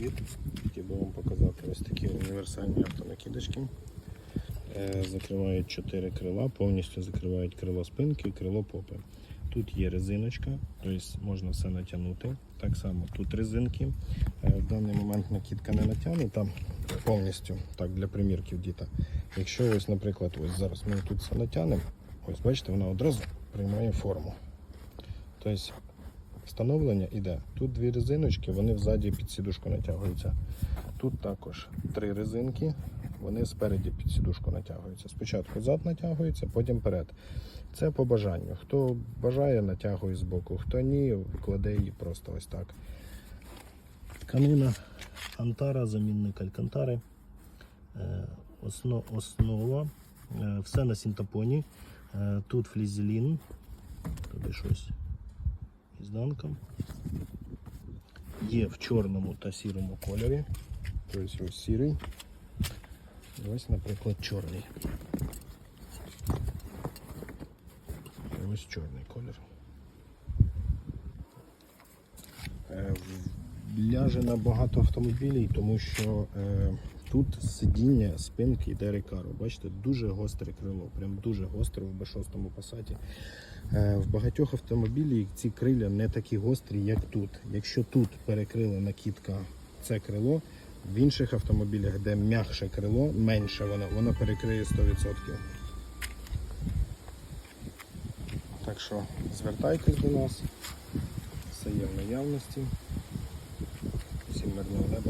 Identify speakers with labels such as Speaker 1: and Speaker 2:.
Speaker 1: привіт! Хотів би вам показати ось такі універсальні автонакидочки. Е, Закривають 4 крила, повністю закривають крило спинки і крило попи. Тут є резиночка, тобто можна все натягнути. Так само тут резинки. Е, В даний момент накидка не натягнута повністю, так, для примірків діта. Якщо ось, наприклад, ось зараз ми тут все натягнемо, ось бачите, вона одразу приймає форму. Тобто встановлення іде. Тут дві резиночки, вони взаді під сідушку натягуються. Тут також три резинки, вони спереді під сідушку натягуються. Спочатку зад натягується, потім перед. Це по бажанню. Хто бажає, натягує з боку, хто ні, кладе її просто ось так. Тканина Антара, замінник Алькантари. Е, Осно, основа. Е, Все на синтепоні. Е, Тут флізелін. Туди щось ізданка. Є в чорному та сірому кольорі. Тобто ось сірий. Ось, наприклад, чорний. Ось чорний колір. Е, Ляже на багато автомобілів, тому що е, тут сидіння спинки йде рекару. Бачите, дуже гостре крило, прям дуже гостре в B6 пасаті. Е, В багатьох автомобілів ці криля не такі гострі, як тут. Якщо тут перекрила накидка це крило, в інших автомобілях, де м'якше крило, менше воно, воно перекриє 100%. Так що звертайтесь до нас, все є в наявності. Всім мирного неба.